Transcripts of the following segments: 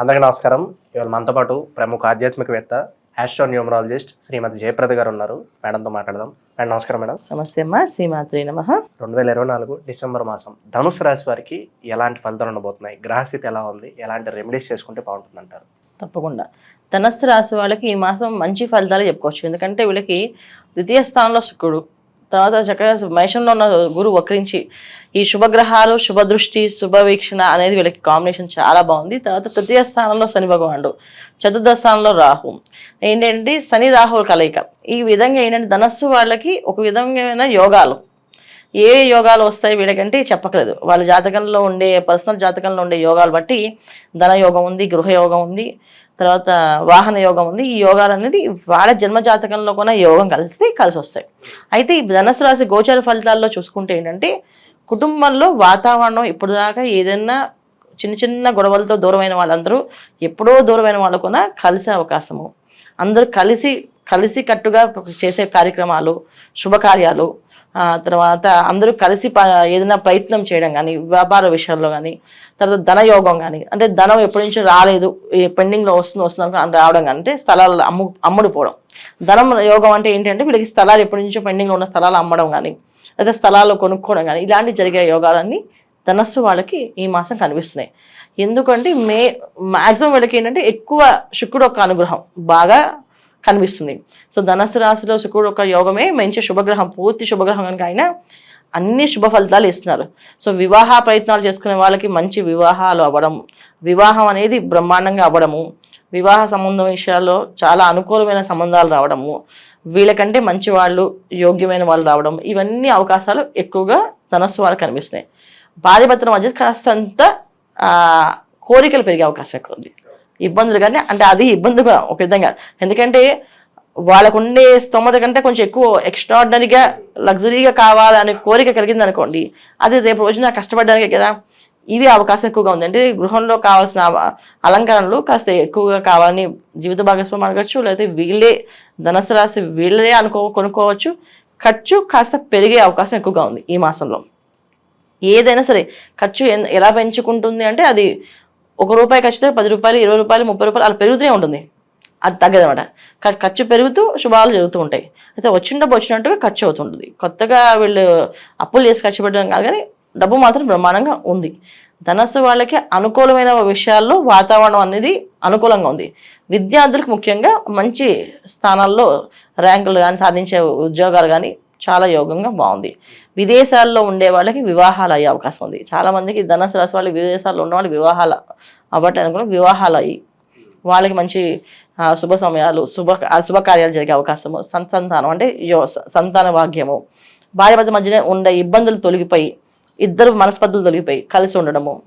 అందరికీ నమస్కారం. ఇవాళ మనతో పాటు ప్రముఖ ఆధ్యాత్మికవేత్త ఆస్ట్రో న్యూమరాలజిస్ట్ శ్రీమతి జయప్రద గారు ఉన్నారు. మేడంతో మాట్లాడదాం. మేడం నమస్కారం మేడం. నమస్తే అమ్మా. శ్రీమాత్రి నమ. రెండు వేల ఇరవై నాలుగు డిసెంబర్ మాసం ధనుసు రాశి వారికి ఎలాంటి ఫలితాలు ఉండబోతున్నాయి? గ్రహస్థితి ఎలా ఉంది? ఎలాంటి రెమెడీస్ చేసుకుంటే బాగుంటుంది అంటారు తప్పకుండా. ధనస్సు రాశి వాళ్ళకి ఈ మాసం మంచి ఫలితాలు చెప్పుకోవచ్చు. ఎందుకంటే వీళ్ళకి ద్వితీయ స్థానంలో శుక్రుడు. తర్వాత చక్కగా మేషంలో ఉన్న గురువు వక్రించి ఈ శుభగ్రహాలు శుభదృష్టి శుభవీక్షణ అనేది వీళ్ళకి కాంబినేషన్ చాలా బాగుంది. తర్వాత తృతీయ స్థానంలో శని భగవానుడు చతుర్థ స్థానంలో రాహు. ఏంటంటే శని రాహుల కలయిక. ఈ విధంగా ఏంటంటే ధనస్సు వాళ్ళకి ఒక విధమైన యోగాలు. ఏ యోగాలు వస్తాయి వీళ్ళకంటే చెప్పకలేదు. వాళ్ళ జాతకంలో ఉండే పర్సనల్ జాతకంలో ఉండే యోగాలు బట్టి ధన యోగం ఉంది గృహ యోగం ఉంది. తర్వాత వాహన యోగం ఉంది. ఈ యోగాలు అనేది వాళ్ళ జన్మజాతకంలో కూడా యోగం కలిసి కలిసి వస్తాయి. అయితే ఈ ధనస్సు రాశి గోచర ఫలితాల్లో చూసుకుంటే ఏంటంటే కుటుంబంలో వాతావరణం ఇప్పుడు దాకా ఏదైనా చిన్న చిన్న గొడవలతో దూరమైన వాళ్ళందరూ ఎప్పుడో దూరమైన వాళ్ళు కూడా కలిసే అవకాశము. అందరూ కలిసి కలిసి కట్టుగా చేసే కార్యక్రమాలు శుభకార్యాలు తర్వాత అందరూ కలిసి ప- ఏదైనా ప్రయత్నం చేయడం కానీ వ్యాపార విషయాల్లో కానీ తర్వాత ధనయోగం కానీ అంటే ధనం ఎప్పటి నుంచో రాలేదు ఈ పెండింగ్లో వస్తుంది వస్తుంది అని రావడం కానీ అంటే స్థలాలు అమ్ము అమ్ముడుపోవడం. ధనం యోగం అంటే ఏంటంటే వీళ్ళకి స్థలాలు ఎప్పటి నుంచో పెండింగ్లో ఉన్న స్థలాలు అమ్మడం కానీ లేదా స్థలాలు కొనుక్కోవడం కానీ ఇలాంటి జరిగే యోగాలన్నీ ధనస్సు వాళ్ళకి ఈ మాసం కనిపిస్తున్నాయి. ఎందుకంటే మే మ్యాక్సిమం వీళ్ళకి ఏంటంటే ఎక్కువ శుక్రుడు యొక్క అనుగ్రహం బాగా కనిపిస్తుంది. సో ధనస్సు రాశిలో శుక్రుడు ఒక యోగమే మంచి శుభగ్రహం పూర్తి శుభగ్రహం కనుక ఆయన అన్ని శుభ ఫలితాలు ఇస్తున్నారు. సో వివాహ ప్రయత్నాలు చేసుకునే వాళ్ళకి మంచి వివాహాలు అవ్వడం వివాహం అనేది బ్రహ్మాండంగా అవ్వడము వివాహ సంబంధం విషయాల్లో చాలా అనుకూలమైన సంబంధాలు రావడము వీళ్ళకంటే మంచి వాళ్ళు యోగ్యమైన వాళ్ళు రావడం ఇవన్నీ అవకాశాలు ఎక్కువగా ధనస్సు వాళ్ళకి కనిపిస్తున్నాయి. భార్య భర్తల మధ్య కాస్తంత కోరికలు పెరిగే అవకాశం ఎక్కువ ఉంది. ఇబ్బందులు కానీ అంటే అది ఇబ్బంది కూడా ఒక విధంగా. ఎందుకంటే వాళ్ళకు ఉండే స్తోమత కంటే కొంచెం ఎక్కువ ఎక్స్ట్రాడినరీగా లగ్జరీగా కావాలనే కోరిక కలిగింది అనుకోండి అది రేపు రోజున కష్టపడడానికే కదా. ఇవి అవకాశం ఎక్కువగా ఉంది. అంటే గృహంలో కావాల్సిన అలంకరణలు కాస్త ఎక్కువగా కావాలని జీవిత భాగస్వామి అడగచ్చు లేకపోతే వీళ్ళే ధనస్సు రాశి వీళ్ళే అనుకో కొనుక్కోవచ్చు. ఖర్చు కాస్త పెరిగే అవకాశం ఎక్కువగా ఉంది ఈ మాసంలో. ఏదైనా సరే ఖర్చు ఎన్- ఎలా పెంచుకుంటుంది అంటే అది ఒక రూపాయి ఖర్చుతో పది రూపాయలు ఇరవై రూపాయలు ముప్పై రూపాయలు అలా పెరుగుతూనే ఉంటుంది. అది తగ్గదనమాట ఖర్చు పెరుగుతూ శుభాలు జరుగుతూ ఉంటాయి. అయితే వచ్చిన డబ్బు వచ్చినట్టుగా ఖర్చు అవుతుంటుంది కొత్తగా వీళ్ళు అప్పులు చేసి ఖర్చు పెట్టడం కాదు కానీ డబ్బు మాత్రం బ్రహ్మాండంగా ఉంది. ధనస్సు వాళ్ళకి అనుకూలమైన విషయాల్లో వాతావరణం అనేది అనుకూలంగా ఉంది. విద్యార్థులకు ముఖ్యంగా మంచి స్థానాల్లో ర్యాంకులు కానీ సాధించే ఉద్యోగాలు కానీ చాలా యోగంగా బాగుంది. విదేశాల్లో ఉండే వాళ్ళకి వివాహాలు అయ్యే అవకాశం ఉంది. చాలామందికి ధనస్సు రాశి వాళ్ళు విదేశాల్లో ఉన్న వాళ్ళు వివాహాలు అవ్వటానికి కూడా వివాహాలు అయ్యి వాళ్ళకి మంచి శుభ సమయాలు శుభ శుభకార్యాలు జరిగే అవకాశము సంతానం అంటే యో- సంతాన భాగ్యము. భార్య భర్త మధ్యనే ఉండే ఇబ్బందులు తొలగిపోయి ఇద్దరు మనస్పర్ధలు తొలగిపోయి కలిసి ఉండడము.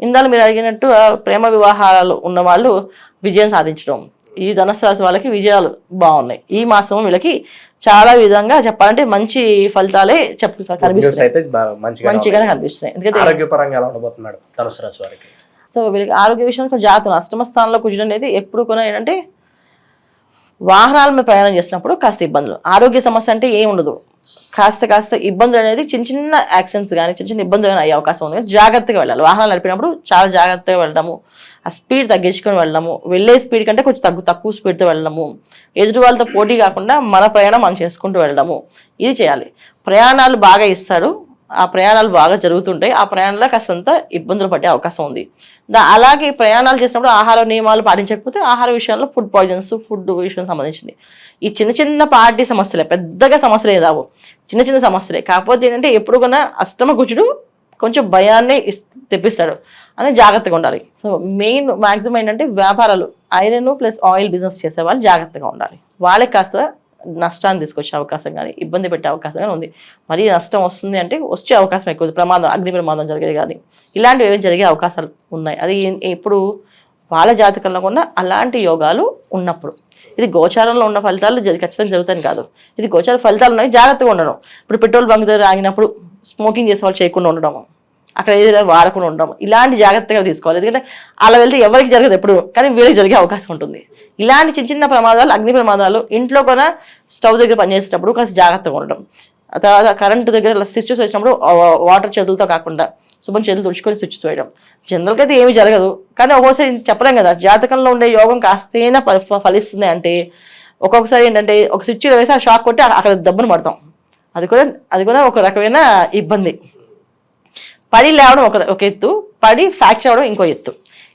ఇందాక మీరు అడిగినట్టు ప్రేమ వివాహాలు ఉన్న వాళ్ళు విజయం సాధించడం. ఈ ధనుసు రాశి వాళ్ళకి విజయాలు బాగున్నాయి. ఈ మాసం వీళ్ళకి చాలా విధంగా చెప్పాలంటే మంచి ఫలితాలే చెప్పు న్యూస్ కనిపిస్తున్నాయి. మంచిగానే ఎందుకంటే ఆరోగ్యపరంగా ఎలా ఉండబోతున్నాడు ధనుసు రాశి వారికి? సో వీళ్ళకి ఆరోగ్య విషయంలో జాగ్రత్త. అష్టమ స్థానంలో కూర్చోడం అనేది ఎప్పుడు కూడా ఏంటంటే వాహనాల మీద ప్రయాణం చేసినప్పుడు కాస్త ఇబ్బందులు. ఆరోగ్య సమస్య అంటే ఏమి ఉండదు. కాస్త కాస్త ఇబ్బందులు అనేది చిన్న చిన్న యాక్సిడెంట్స్ కానీ చిన్న చిన్న ఇబ్బందులు కానీ అయ్యే అవకాశం ఉంది. జాగ్రత్తగా వెళ్ళాలి. వాహనాలు నడిపినప్పుడు చాలా జాగ్రత్తగా వెళ్ళడము. ఆ స్పీడ్ తగ్గించుకొని వెళ్ళడము. వెళ్ళే స్పీడ్ కంటే కొంచెం తగ్గు తక్కువ స్పీడ్తో వెళ్ళడము. ఎదుటి వాళ్ళతో పోటీ కాకుండా మన ప్రయాణం మనం చేసుకుంటూ వెళ్ళడము. ఇది చేయాలి. ప్రయాణాలు బాగా ఇస్తారు ఆ ప్రయాణాలు బాగా జరుగుతుంటాయి. ఆ ప్రయాణంలో కాస్తంత ఇబ్బందులు పడే అవకాశం ఉంది. దా- అలాగే ప్రయాణాలు చేసినప్పుడు ఆహార నియమాలు పాటించకపోతే ఆహార విషయంలో ఫుడ్ పాయిజన్స్ ఫుడ్ విషయం సంబంధించింది. ఈ చిన్న చిన్న పార్టీ సమస్యలే పెద్దగా సమస్యలే రావు. చిన్న చిన్న సమస్యలే. కాకపోతే ఏంటంటే ఎప్పుడు కూడా అష్టమ కుచుడు కొంచెం భయాన్ని తెప్పిస్తాడు. అని జాగ్రత్తగా ఉండాలి. సో మెయిన్ మ్యాక్సిమం ఏంటంటే వ్యాపారాలు ఐరన్ ప్లస్ ఆయిల్ బిజినెస్ చేసే వాళ్ళు జాగ్రత్తగా ఉండాలి. వాళ్ళకి కాస్త నష్టాన్ని తీసుకొచ్చే అవకాశం కానీ ఇబ్బంది పెట్టే అవకాశం కానీ ఉంది. మరీ నష్టం వస్తుంది అంటే వచ్చే అవకాశం ఎక్కువ ప్రమాదం అగ్ని ప్రమాదం జరిగేది కానీ ఇలాంటివి ఏవి జరిగే అవకాశాలు ఉన్నాయి. అది ఇప్పుడు ఎప్పుడు వాళ్ళ జాతకంలో కూడా అలాంటి యోగాలు ఉన్నప్పుడు. ఇది గోచారంలో ఉన్న ఫలితాలు ఖచ్చితంగా జరుగుతాయి కాదు. ఇది గోచార ఫలితాలు ఉన్నాయి జాగ్రత్తగా ఉండడం. ఇప్పుడు పెట్రోల్ బంక్ దగ్గర ఆగినప్పుడు స్మోకింగ్ చేసే వాళ్ళు చేయకుండా ఉండడం అక్కడ ఏదైనా వాడకుండా ఉండడం. ఇలాంటి జాగ్రత్తగా తీసుకోవాలి. ఎందుకంటే అలా వెళ్తే ఎవరికి జరగదు ఎప్పుడు. కానీ వీళ్ళకి జరిగే అవకాశం ఉంటుంది. ఇలాంటి చిన్న చిన్న ప్రమాదాలు అగ్ని ప్రమాదాలు ఇంట్లో కూడా స్టవ్ దగ్గర పనిచేసేటప్పుడు కాస్త జాగ్రత్తగా ఉండడం. ఆ తర్వాత కరెంటు దగ్గర స్విచ్ వేసినప్పుడు వాటర్ చేతులతో కాకుండా శుభం చేతులు తుడుచుకొని స్విచ్ చేయడం జనరల్గా అయితే ఏమీ జరగదు. కానీ ఒక్కోసారి చెప్పలేం కదా జాతకంలో ఉండే యోగం కాస్తేనా ఫ- ఫలిస్తుంది అంటే ఒక్కొక్కసారి ఏంటంటే ఒక స్విచ్ వేసి ఆ షాక్ కొట్టి అక్కడ- అక్కడ దెబ్బను పడతాం. అది కూడా అది కూడా ఒక రకమైన ఇబ్బంది. పడి లేవడం ఒక ఒక ఎత్తు పడి ఫ్రాక్చర్ అవడం ఇంకో ఎత్తు.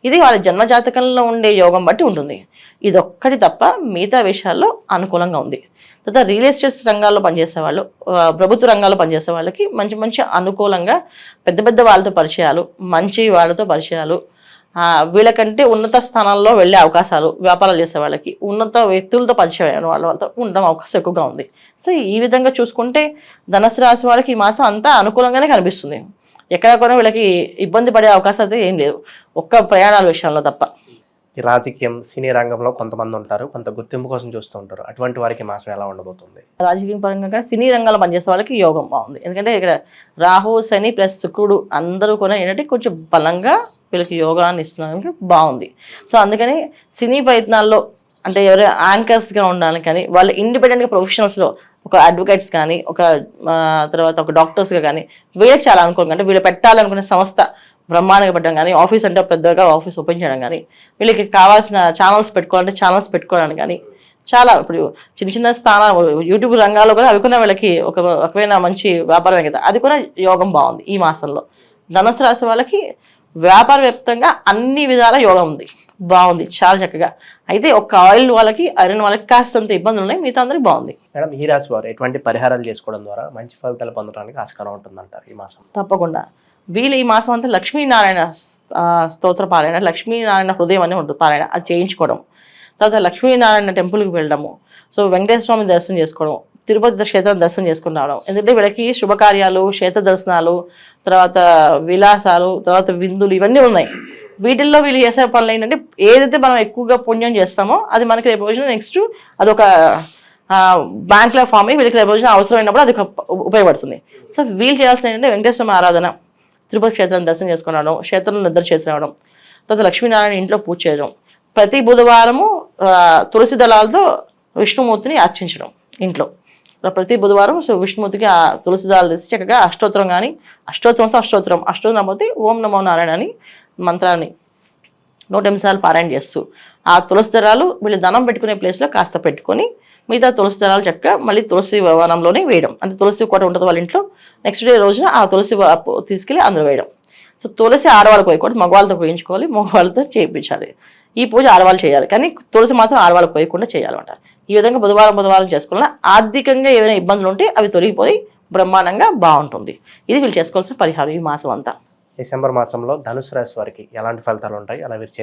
ఇది వాళ్ళ జన్మజాతకంలో ఉండే యోగం బట్టి ఉంటుంది. ఇది ఒక్కటి తప్ప మిగతా విషయాల్లో అనుకూలంగా ఉంది. తర్వాత రియల్ ఎస్టేట్స్ రంగాల్లో పనిచేసే వాళ్ళు ప్రభుత్వ రంగాల్లో పనిచేసే వాళ్ళకి మంచి మంచి అనుకూలంగా పెద్ద పెద్ద వాళ్ళతో పరిచయాలు మంచి వాళ్ళతో పరిచయాలు వీళ్ళకంటే ఉన్నత స్థానాల్లో వెళ్ళే అవకాశాలు వ్యాపారాలు చేసే వాళ్ళకి ఉన్నత వ్యక్తులతో పరిచయం అయిన వాళ్ళ వాళ్ళతో ఉండడం అవకాశం ఎక్కువగా ఉంది. సో ఈ విధంగా చూసుకుంటే ధనసు రాశి వాళ్ళకి ఈ మాసం అంతా అనుకూలంగానే కనిపిస్తుంది. ఎక్కడ కూడా వీళ్ళకి ఇబ్బంది పడే అవకాశం అయితే ఏం లేదు ఒక్క ప్రయాణాల విషయంలో తప్ప. ఈ రాజకీయం సినీ రంగంలో కొంతమంది ఉంటారు కొంత గుర్తింపు కోసం చూస్తూ ఉంటారు. అటువంటి వారికి మాసం ఎలా ఉండబోతుంది? రాజకీయ పరంగా సినీ రంగంలో పనిచేసే వాళ్ళకి యోగం బాగుంది. ఎందుకంటే ఇక్కడ రాహు శని ప్లస్ శుక్రుడు అందరూ కూడా ఏంటంటే కొంచెం బలంగా వీళ్ళకి యోగాన్ని ఇస్తున్నారు బాగుంది. సో అందుకని సినీ ప్రయత్నాల్లో అంటే ఎవరు యాంకర్స్గా ఉండాలని కానీ వాళ్ళు ఇండిపెండెంట్గా ప్రొఫెషనల్స్లో ఒక అడ్వకేట్స్ కానీ ఒక తర్వాత ఒక డాక్టర్స్గా కానీ వీళ్ళకి చాలా అనుకోండి అంటే వీళ్ళు పెట్టాలనుకునే సంస్థ బ్రహ్మాండంగా పెట్టడం కానీ ఆఫీస్ అంటే పెద్దగా ఆఫీస్ ఓపెన్ చేయడం కానీ వీళ్ళకి కావాల్సిన ఛానల్స్ పెట్టుకోవాలంటే ఛానల్స్ పెట్టుకోవడానికి కానీ చాలా ఇప్పుడు చిన్న చిన్న స్థానాలు యూట్యూబ్ రంగాల్లో కూడా అవి కూడా వీళ్ళకి ఒక రకమైన మంచి వ్యాపారమే కదా అది కూడా యోగం బాగుంది ఈ మాసంలో. ధనుసు రాశి వాళ్ళకి వ్యాపార వ్యాప్తంగా అన్ని విధాల యోగం ఉంది. బాగుంది. చాలా చక్కగా. అయితే ఒక ఆయిల్ వాళ్ళకి ఐరన్ వాళ్ళకి కాస్తంత ఇబ్బందులు ఉన్నాయి. మిగతా అందరికి బాగుంది. మేడం ఈ రాశి వారు ఎటువంటి పరిహారాలు చేసుకోవడం ద్వారా మంచి ఫలితాలు పొందడానికి ఆస్కారం ఉంటుందంటారు ఈ మాసం? తప్పకుండా. వీళ్ళు ఈ మాసం అంతా లక్ష్మీనారాయణ స్తోత్ర పారాయణ లక్ష్మీనారాయణ హృదయం అని ఉంటుంది పారాయణ అది చేయించుకోవడం. తర్వాత లక్ష్మీనారాయణ టెంపుల్కి వెళ్ళడము. సో వెంకటేశ్వర స్వామి దర్శనం చేసుకోవడం తిరుపతి క్షేత్రం దర్శనం చేసుకుని రావడం. ఎందుకంటే వీళ్ళకి శుభకార్యాలు క్షేత్ర దర్శనాలు తర్వాత విలాసాలు తర్వాత విందులు ఇవన్నీ ఉన్నాయి. వీటిల్లో వీళ్ళు చేసే పనులు ఏంటంటే ఏదైతే మనం ఎక్కువగా పుణ్యం చేస్తామో అది మనకి రేపు రోజున నెక్స్ట్ అదొక బ్యాంక్లో ఫామ్ అయ్యి వీళ్ళకి రేపు రోజున అవసరమైనప్పుడు అది ఒక ఉపయోగపడుతుంది. సో వీళ్ళు చేయాల్సిన ఏంటంటే వెంకటేశ్వర ఆరాధన తిరుపతి క్షేత్రాన్ని దర్శనం చేసుకున్నాడు క్షేత్రంలో నిద్ర చేసి రావడం తర్వాత లక్ష్మీనారాయణ ఇంట్లో పూజ చేయడం ప్రతి బుధవారము తులసి దళాలతో విష్ణుమూర్తిని అర్చించడం ఇంట్లో. ప్రతి బుధవారం సో విష్ణుమూర్తికి ఆ తులసి దళాలు తీసి చక్కగా అష్టోత్తరం కానీ అష్టోత్తరం వస్తే అష్టోత్తరం అష్టోత్తరం పోతే ఓం నమో నారాయణ అని మంత్రాన్ని నూట నిమిషాలు పారాయణ చేస్తూ ఆ తులసి దళాలు వీళ్ళు ధనం పెట్టుకునే ప్లేస్లో కాస్త పెట్టుకొని మిగతా తులసి దళాలు చక్కగా మళ్ళీ తులసి వనంలోనే వేయడం. అంటే తులసి కోట ఉంటుంది వాళ్ళ ఇంట్లో నెక్స్ట్ డే రోజున ఆ తులసి తీసుకెళ్ళి అందులో వేయడం. సో తులసి ఆడవాళ్ళకి పోయకూడదు మగవాళ్ళతో పోయించుకోవాలి మగవాళ్ళతో చేయించాలి. ఈ పూజ ఆడవాళ్ళు చేయాలి కానీ తులసి మాత్రం ఆడవాళ్ళకి పోయకుండా చేయాలన్నమాట ఈ విధంగా బుధవారం బుధవారం చేసుకోవాలన్నా ఆర్థికంగా ఏమైనా ఇబ్బందులు ఉంటే అవి తొలగిపోయి బ్రహ్మాండంగా బాగుంటుంది. ఇది వీళ్ళు చేసుకోవాల్సిన పరిహారం ఈ మాసం అంతా. డిసెంబర్ మాసంలో ధనుసు రాశి వారికి ఎలాంటి ఫలితాలు ఉంటాయి? అలా వీరు